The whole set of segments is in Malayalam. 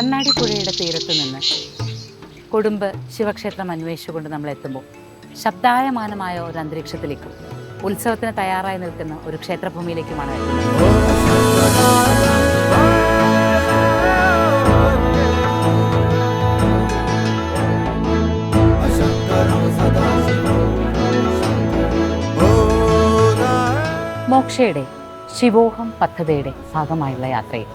കണ്ണാടിപ്പുഴയുടെ തീരത്ത് നിന്ന് കൊടുമ്പ് ശിവക്ഷേത്രം അന്വേഷിച്ചുകൊണ്ട് നമ്മൾ എത്തുമ്പോൾ ശബ്ദായമാനമായ ഒരു അന്തരീക്ഷത്തിലേക്കും ഉത്സവത്തിന് തയ്യാറായി നിൽക്കുന്ന ഒരു ക്ഷേത്രഭൂമിയിലേക്കുമാണ് മോക്ഷയുടെ ശിവോഹം പദ്ധതിയുടെ ഭാഗമായുള്ള യാത്രയിൽ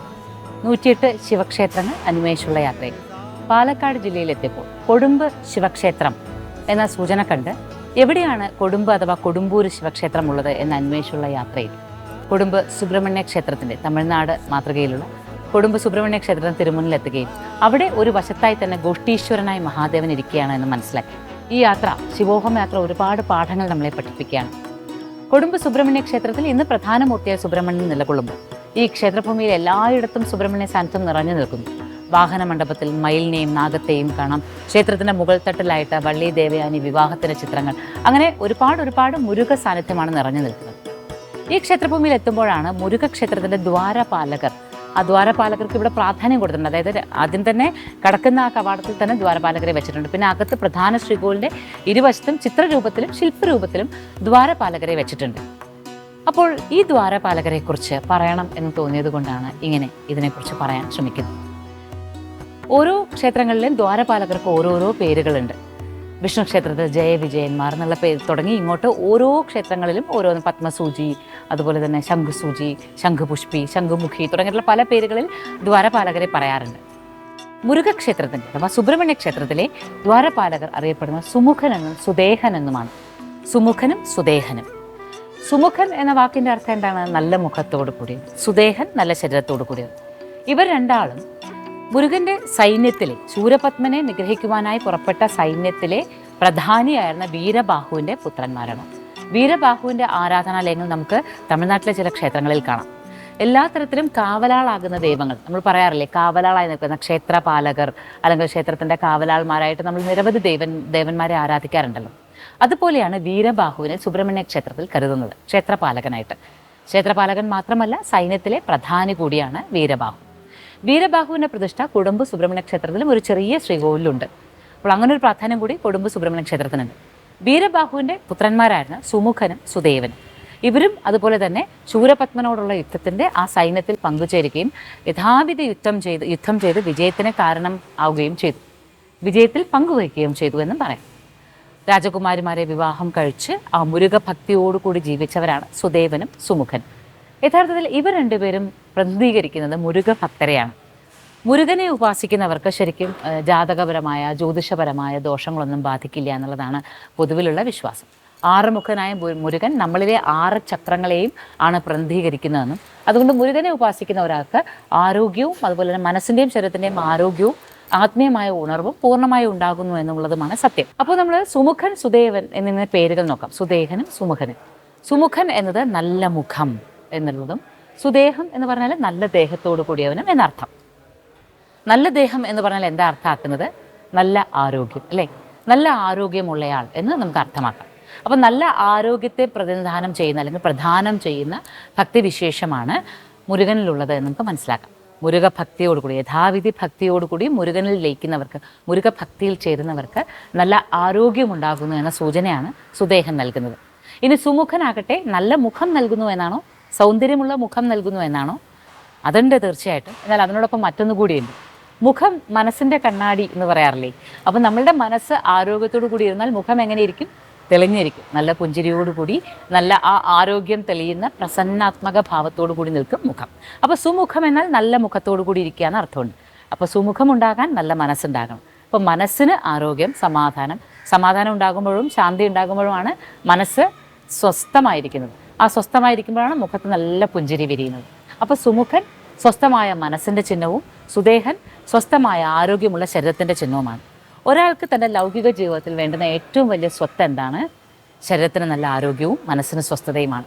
നൂറ്റിയെട്ട് ശിവക്ഷേത്രങ്ങൾ അന്വേഷിച്ചുള്ള യാത്രയിൽ. പാലക്കാട് ജില്ലയിലെത്തിയപ്പോൾ കൊടുമ്പ് ശിവക്ഷേത്രം എന്ന സൂചന കണ്ട് എവിടെയാണ് കൊടുമ്പ് അഥവാ കൊടുമ്പൂർ ശിവക്ഷേത്രം ഉള്ളത് എന്ന അന്വേഷിച്ചുള്ള യാത്രയിൽ. കൊടുമ്പ് സുബ്രഹ്മണ്യ ക്ഷേത്രത്തിന്റെ തമിഴ്നാട് മാതൃകയിലുള്ള കൊടുമ്പ് സുബ്രഹ്മണ്യ ക്ഷേത്രത്തിന് തിരുമുന്നിലെത്തുകയും അവിടെ ഒരു വശത്തായി തന്നെ ഗോഷ്ടീശ്വരനായി മഹാദേവൻ ഇരിക്കുകയാണ് എന്ന് മനസ്സിലാക്കി. ഈ യാത്ര ശിവോഹം യാത്ര ഒരുപാട് പാഠങ്ങൾ നമ്മളെ പഠിപ്പിക്കുകയാണ്. കൊടുമ്പ് സുബ്രഹ്മണ്യ ക്ഷേത്രത്തിൽ ഇന്ന് പ്രധാന മൂർത്തിയായ സുബ്രഹ്മണ്യൻ നിലകൊള്ളുമ്പോൾ ഈ ക്ഷേത്രഭൂമിയിൽ എല്ലായിടത്തും സുബ്രഹ്മണ്യ സാന്നിധ്യം നിറഞ്ഞു നിൽക്കുന്നു. വാഹന മണ്ഡപത്തിൽ മയിലിനെയും നാഗത്തെയും കാണാം. ക്ഷേത്രത്തിന്റെ മുകൾ തട്ടിലായിട്ട് വള്ളി ദേവയാനി വിവാഹത്തിന്റെ ചിത്രങ്ങൾ. അങ്ങനെ ഒരുപാട് ഒരുപാട് മുരുക സാന്നിധ്യമാണ് നിറഞ്ഞു നിൽക്കുന്നത്. ഈ ക്ഷേത്രഭൂമിയിൽ എത്തുമ്പോഴാണ് മുരുക ക്ഷേത്രത്തിന്റെ ദ്വാരപാലകർ. ആ ദ്വാരപാലകർക്ക് ഇവിടെ പ്രാധാന്യം കൊടുത്തിട്ടുണ്ട്. അതായത് ആദ്യം തന്നെ കടക്കുന്ന ആ കവാടത്തിൽ തന്നെ ദ്വാരപാലകരെ വെച്ചിട്ടുണ്ട്. പിന്നെ അകത്ത് പ്രധാന ശ്രീകോവിലിന്റെ ഇരുവശത്തും ചിത്രരൂപത്തിലും ശില്പരൂപത്തിലും ദ്വാരപാലകരെ വെച്ചിട്ടുണ്ട്. അപ്പോൾ ഈ ദ്വാരപാലകരെ കുറിച്ച് പറയണം എന്ന് തോന്നിയത് കൊണ്ടാണ് ഇങ്ങനെ ഇതിനെക്കുറിച്ച് പറയാൻ ശ്രമിക്കുന്നത്. ഓരോ ക്ഷേത്രങ്ങളിലും ദ്വാരപാലകർക്ക് ഓരോരോ പേരുകളുണ്ട്. വിഷ്ണു ക്ഷേത്രത്തിൽ ജയവിജയന്മാർ എന്നുള്ള പേര് തുടങ്ങി ഇങ്ങോട്ട് ഓരോ ക്ഷേത്രങ്ങളിലും ഓരോന്ന് പത്മസൂചി അതുപോലെ തന്നെ ശംഖുസൂചി ശംഖുപുഷ്പി ശംഖുമുഖി തുടങ്ങിയിട്ടുള്ള പല പേരുകളിൽ ദ്വാരപാലകരെ പറയാറുണ്ട്. മുരുകക്ഷേത്രത്തിന്റെ അഥവാ സുബ്രഹ്മണ്യ ക്ഷേത്രത്തിലെ ദ്വാരപാലകർ അറിയപ്പെടുന്ന സുമുഖനെന്നും സുദേഹനെന്നുമാണ് സുമുഖനും സുദേഹനും. സുമുഖൻ എന്ന വാക്കിന്റെ അർത്ഥം എന്താണ്? നല്ല മുഖത്തോട് കൂടിയത് സുദേഹൻ നല്ല ശരീരത്തോടു കൂടിയത് ഇവർ രണ്ടാളും മുരുകന്റെ സൈന്യത്തിലെ ശൂരപത്മനെ നിഗ്രഹിക്കുവാനായി പുറപ്പെട്ട സൈന്യത്തിലെ പ്രധാനിയായിരുന്ന വീരബാഹുവിന്റെ പുത്രന്മാരാണ്. വീരബാഹുവിന്റെ ആരാധനാലയങ്ങൾ നമുക്ക് തമിഴ്നാട്ടിലെ ചില ക്ഷേത്രങ്ങളിൽ കാണാം. എല്ലാ തരത്തിലും കാവലാളാകുന്ന ദൈവങ്ങൾ. നമ്മൾ പറയാറില്ലേ കാവലാളായി നിൽക്കുന്ന ക്ഷേത്രപാലകർ അല്ലെങ്കിൽ ക്ഷേത്രത്തിന്റെ കാവലാൾമാരായിട്ട് നമ്മൾ നിരവധി ദേവൻ ദേവന്മാരെ ആരാധിക്കാറുണ്ടല്ലോ. അതുപോലെയാണ് വീരബാഹുവിനെ സുബ്രഹ്മണ്യ ക്ഷേത്രത്തിൽ കരുതുന്നത് ക്ഷേത്രപാലകനായിട്ട്. ക്ഷേത്രപാലകൻ മാത്രമല്ല സൈന്യത്തിലെ പ്രധാനി കൂടിയാണ് വീരബാഹു. വീരബാഹുവിന്റെ പ്രതിഷ്ഠ കുടുംബ സുബ്രഹ്മണ്യ ക്ഷേത്രത്തിലും ഒരു ചെറിയ ശ്രീകോവിലുണ്ട്. അപ്പോൾ അങ്ങനെ ഒരു പ്രാധാന്യം കൂടി കൊടുമ്പ് സുബ്രഹ്മണ്യ ക്ഷേത്രത്തിനുണ്ട്. വീരബാഹുവിന്റെ പുത്രന്മാരായിരുന്ന സുമുഖനും സുദേവനും. ഇവരും അതുപോലെ തന്നെ ശൂരപത്മനോടുള്ള യുദ്ധത്തിന്റെ ആ സൈന്യത്തിൽ പങ്കുചേരുകയും യഥാവിധ യുദ്ധം ചെയ്ത് യുദ്ധം ചെയ്ത് വിജയത്തിന് കാരണം ആവുകയും ചെയ്തു. വിജയത്തിൽ പങ്കുവയ്ക്കുകയും ചെയ്തു എന്നും പറയാം. രാജകുമാരിമാരെ വിവാഹം കഴിച്ച് ആ മുരുക ഭക്തിയോടുകൂടി ജീവിച്ചവരാണ് സുദേവനും സുമുഖൻ. യഥാർത്ഥത്തിൽ ഇവർ രണ്ടുപേരും പ്രതിനിധീകരിക്കുന്നത് മുരുക ഭക്തരെയാണ് മുരുകനെ ഉപാസിക്കുന്നവർക്ക് ശരിക്കും ജാതകപരമായ ജ്യോതിഷപരമായ ദോഷങ്ങളൊന്നും ബാധിക്കില്ല എന്നുള്ളതാണ് പൊതുവിലുള്ള വിശ്വാസം. ആറുമുഖനായ മുഖനായ മുരുകൻ നമ്മളിലെ ആറ് ചക്രങ്ങളെയും ആണ് പ്രതിനിധീകരിക്കുന്നതെന്നും അതുകൊണ്ട് മുരുകനെ ഉപാസിക്കുന്ന ഒരാൾക്ക് ആരോഗ്യവും അതുപോലെ തന്നെ മനസ്സിന്റെയും ശരീരത്തിന്റെയും ആരോഗ്യവും ആത്മീയമായ ഉണർവും പൂർണമായി ഉണ്ടാകുന്നു എന്നുള്ളതുമാണ് സത്യം. അപ്പോൾ നമ്മൾ സുമുഖൻ സുദേവൻ എന്നിങ്ങനെ പേരുകൾ നോക്കാം. സുദേഹനും സുമുഖനും. സുമുഖൻ എന്നത് നല്ല മുഖം എന്നുള്ളതും സുദേഹം എന്ന് പറഞ്ഞാൽ നല്ല ദേഹത്തോടു കൂടിയവനും എന്നർത്ഥം. നല്ല ദേഹം എന്ന് പറഞ്ഞാൽ എന്താ അർത്ഥമാക്കുന്നത്? നല്ല ആരോഗ്യം അല്ലേ? നല്ല ആരോഗ്യമുള്ളയാൾ എന്ന് നമുക്ക് അർത്ഥമാക്കാം. അപ്പം നല്ല ആരോഗ്യത്തെ പ്രതിനിധാനം ചെയ്യുന്ന അല്ലെങ്കിൽ പ്രധാനം ചെയ്യുന്ന ഭക്തിവിശേഷമാണ് മുരുകനിലുള്ളത് എന്ന് നമുക്ക് മനസ്സിലാക്കാം. മുരുക ഭക്തിയോടുകൂടി യഥാവിധി ഭക്തിയോടുകൂടി മുരുകനിൽ ലയിക്കുന്നവർക്ക് മുരുക ഭക്തിയിൽ ചേരുന്നവർക്ക് നല്ല ആരോഗ്യമുണ്ടാകുന്നു എന്ന സൂചനയാണ് സുദേഹം നൽകുന്നത്. ഇനി സുമുഖനാകട്ടെ നല്ല മുഖം നൽകുന്നു എന്നാണോ? സൗന്ദര്യമുള്ള മുഖം നൽകുന്നു എന്നാണോ? അതുണ്ട് തീർച്ചയായിട്ടും. എന്നാൽ അതിനോടൊപ്പം മറ്റൊന്നു കൂടിയുണ്ട്. മുഖം മനസ്സിന്റെ കണ്ണാടി എന്ന് പറയാറില്ലേ? അപ്പം നമ്മളുടെ മനസ്സ് ആരോഗ്യത്തോടു കൂടി ഇരുന്നാൽ മുഖം എങ്ങനെയിരിക്കും തെളിഞ്ഞിരിക്കും. നല്ല പുഞ്ചിരിയോടുകൂടി നല്ല ആ ആരോഗ്യം തെളിയുന്ന പ്രസന്നാത്മക ഭാവത്തോടു കൂടി നിൽക്കും മുഖം. അപ്പോൾ സുമുഖം എന്നാൽ നല്ല മുഖത്തോടു കൂടി ഇരിക്കുക എന്ന് അർത്ഥമുണ്ട്. അപ്പോൾ സുമുഖം ഉണ്ടാകാൻ നല്ല മനസ്സുണ്ടാകണം. അപ്പോൾ മനസ്സിന് ആരോഗ്യം സമാധാനം സമാധാനം ഉണ്ടാകുമ്പോഴും ശാന്തി ഉണ്ടാകുമ്പോഴുമാണ് മനസ്സ് സ്വസ്ഥമായിരിക്കുന്നത്. ആ സ്വസ്ഥമായിരിക്കുമ്പോഴാണ് മുഖത്ത് നല്ല പുഞ്ചിരി വിരിയുന്നത്. അപ്പോൾ സുമുഖൻ സ്വസ്ഥമായ മനസ്സിന്റെ ചിഹ്നവും സുദേഹൻ സ്വസ്ഥമായ ആരോഗ്യമുള്ള ശരീരത്തിന്റെ ചിഹ്നവുമാണ്. ഒരാൾക്ക് തന്റെ ലൗകിക ജീവിതത്തിൽ വേണ്ടുന്ന ഏറ്റവും വലിയ സ്വത്ത് എന്താണ്? ശരീരത്തിന് നല്ല ആരോഗ്യവും മനസ്സിന് സ്വസ്ഥതയുമാണ്.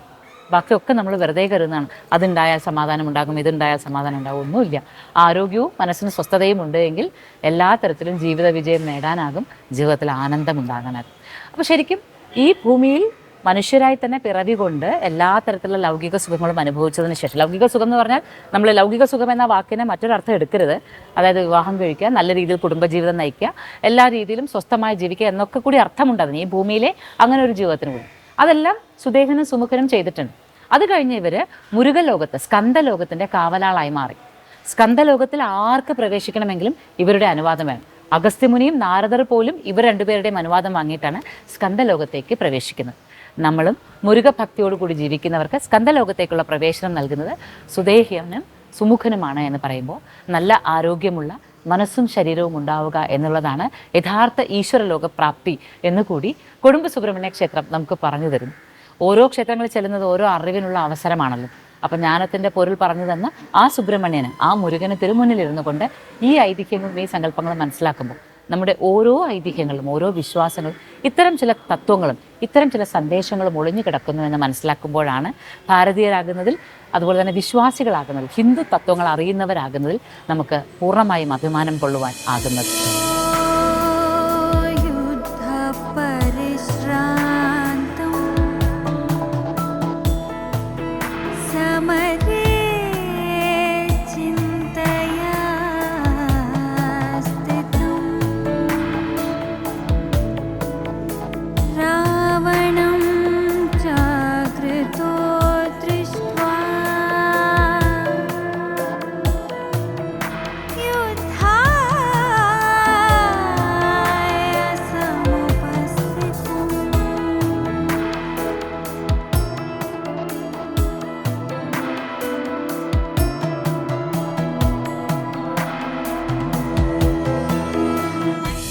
ബാക്കിയൊക്കെ നമ്മൾ വെറുതെ കരുതുന്നതാണ്. അതുണ്ടായാൽ സമാധാനം ഉണ്ടാകും ഇതുണ്ടായാൽ സമാധാനം ഉണ്ടാകും ഒന്നുമില്ല. ആരോഗ്യവും മനസ്സിന് സ്വസ്ഥതയും ഉണ്ട് എങ്കിൽ എല്ലാ തരത്തിലും ജീവിത വിജയം നേടാനാകും ജീവിതത്തിൽ ആനന്ദം ഉണ്ടാകാനാകും അപ്പോൾ ശരിക്കും ഈ ഭൂമിയിൽ മനുഷ്യരായി തന്നെ പിറവി കൊണ്ട് എല്ലാ തരത്തിലുള്ള ലൗകിക സുഖങ്ങളും അനുഭവിച്ചതിന് ശേഷം. ലൗകിക സുഖം എന്ന് പറഞ്ഞാൽ നമ്മൾ ലൗകിക സുഖം എന്ന വാക്കിനെ മറ്റൊരർത്ഥം എടുക്കരുത്. അതായത് വിവാഹം കഴിക്കുക നല്ല രീതിയിൽ കുടുംബജീവിതം നയിക്കുക എല്ലാ രീതിയിലും സ്വസ്ഥമായി ജീവിക്കുക എന്നൊക്കെ കൂടി അർത്ഥമുണ്ട് അതിന്. ഈ ഭൂമിയിലെ അങ്ങനെ ഒരു ജീവിതത്തിന് കൂടി. അതെല്ലാം സുദേഹനും സുമുഖനും ചെയ്തിട്ടുണ്ട്. അത് കഴിഞ്ഞ് ഇവർ മുരുകലോകത്ത് സ്കന്ദലോകത്തിന്റെ കാവലാളായി മാറി. സ്കന്ദലോകത്തിൽ ആർക്ക് പ്രവേശിക്കണമെങ്കിലും ഇവരുടെ അനുവാദം വേണം. അഗസ്ത്യമുനിയും നാരദർ പോലും ഇവർ രണ്ടുപേരുടെയും അനുവാദം വാങ്ങിയിട്ടാണ് സ്കന്ദലോകത്തേക്ക് പ്രവേശിക്കുന്നത്. നമ്മളും മുരുകഭക്തിയോടുകൂടി ജീവിക്കുന്നവർക്ക് സ്കന്ധലോകത്തേക്കുള്ള പ്രവേശനം നൽകുന്നത് സുദേഹ്യനും സുമുഖനുമാണ് എന്ന് പറയുമ്പോൾ നല്ല ആരോഗ്യമുള്ള മനസ്സും ശരീരവും ഉണ്ടാവുക എന്നുള്ളതാണ് യഥാർത്ഥ ഈശ്വരലോക പ്രാപ്തി എന്നുകൂടി കുടുംബ സുബ്രഹ്മണ്യ ക്ഷേത്രം നമുക്ക് പറഞ്ഞു തരുന്നു. ഓരോ ക്ഷേത്രങ്ങളിൽ ചെല്ലുന്നത് ഓരോ അറിവിനുള്ള അവസരമാണല്ലോ. അപ്പം ജ്ഞാനത്തിന്റെ പൊരുൾ പറഞ്ഞു തന്ന ആ സുബ്രഹ്മണ്യന് ആ മുരുകന് തിരുമുന്നിലിരുന്നു കൊണ്ട് ഈ ഐതിഹ്യങ്ങളും ഈ സങ്കല്പങ്ങളും മനസ്സിലാക്കുമ്പോൾ നമ്മുടെ ഓരോ ഐതിഹ്യങ്ങളും ഓരോ വിശ്വാസങ്ങളും ഇത്തരം ചില തത്വങ്ങളും ഇത്തരം ചില സന്ദേശങ്ങളും ഒളിഞ്ഞു കിടക്കുന്നു എന്ന് മനസ്സിലാക്കുമ്പോഴാണ് ഭാരതീയരാകുന്നതിൽ അതുപോലെ തന്നെ വിശ്വാസികളാകുന്നതിൽ ഹിന്ദു തത്വങ്ങൾ അറിയുന്നവരാകുന്നതിൽ നമുക്ക് പൂർണമായും അഭിമാനം കൊള്ളുവാൻ ആകുന്നത്.